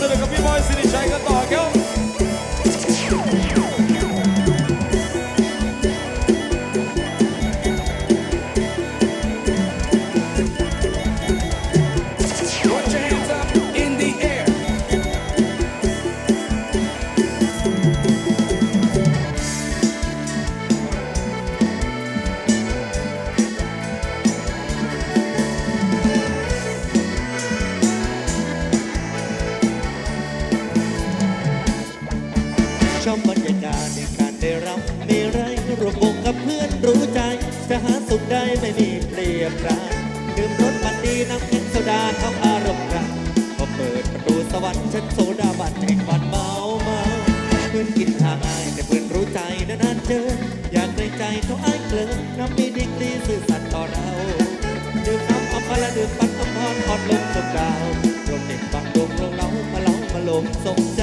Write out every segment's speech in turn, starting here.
สนุกกับพี่บอย ชอบบรรยากาศในการได้รับมีไรรวมวงกับเพื่อนรู้ใจ จะหาสุขได้ไม่มีเปรียบปรานดื่มรสมันดีน้ำแข็งโซดาเข้าอารมณ์กันพอเปิดประตูสวรรค์ฉันโซดาบันแห่งบันเมาเมาเพื่อนกินทางอายแต่เพื่อนรู้ใจนานๆเจอ อยากในใจเขาอายเกลินน้ำมีดีกรีสื่อสัตย์ต่อเราดื่มน้ำอัมพละดื่มปันอัมพรอ่อนลงสมดาวลมเด็กบังดวงลงเล้ามาเล้ามาลมสมใจ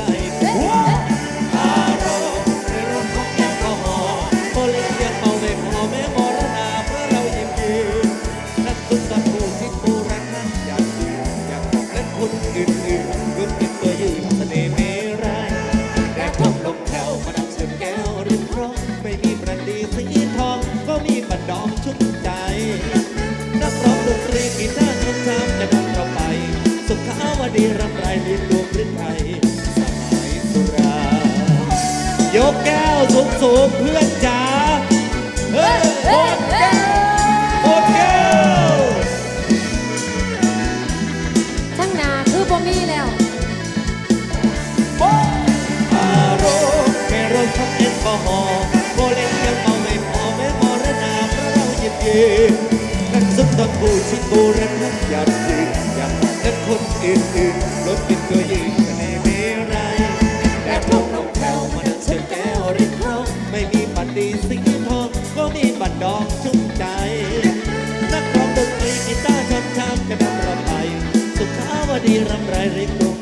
ดอกชุ่มใจ นักร้องดนตรีกีตาร์ชมชามจะนำเราไป สุขาวดีรำไรลิ้นดวงฤทัยสมัยสุรา ยกแก้วสูงสูงๆเพื่อนจ้า นเย็นนักสุดตอนผู้ชิโบราณนั้นอยากยืนอยากบอกกับคนอื่นๆรถเป็นตัวยืนแต่ไม่มีไรแต่พวกนกแถวมันเชิญแก้วริมเขาไม่มีบัตรดีสีทองก็มีบัตรดองชุ่มใจ นักร้องดนตรีกีตาร์ชอบช้ำกระนำเราไปสุขาวดีรำไรริมดวง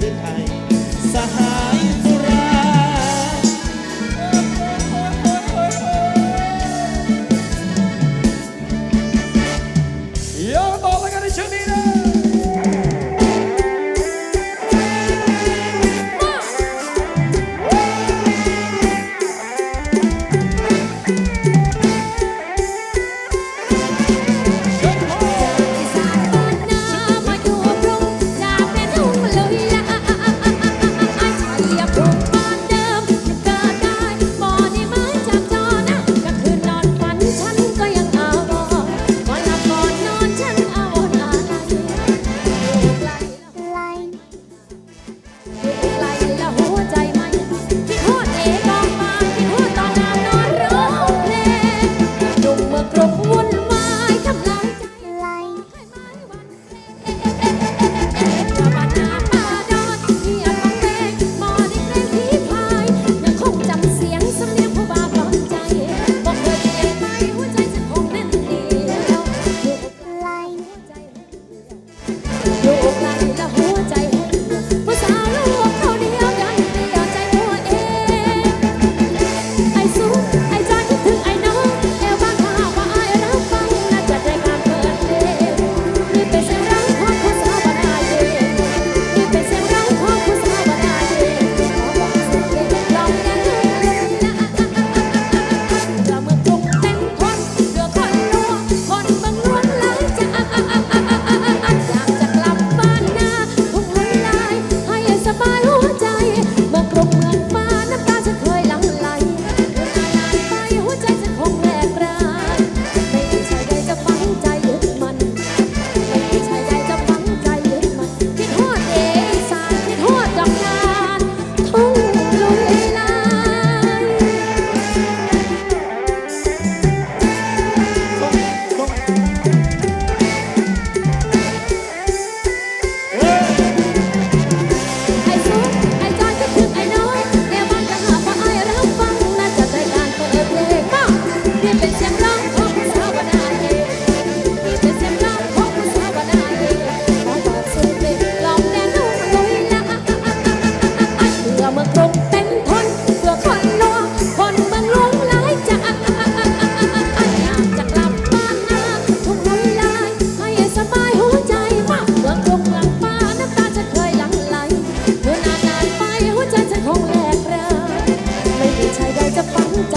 จะปันใจ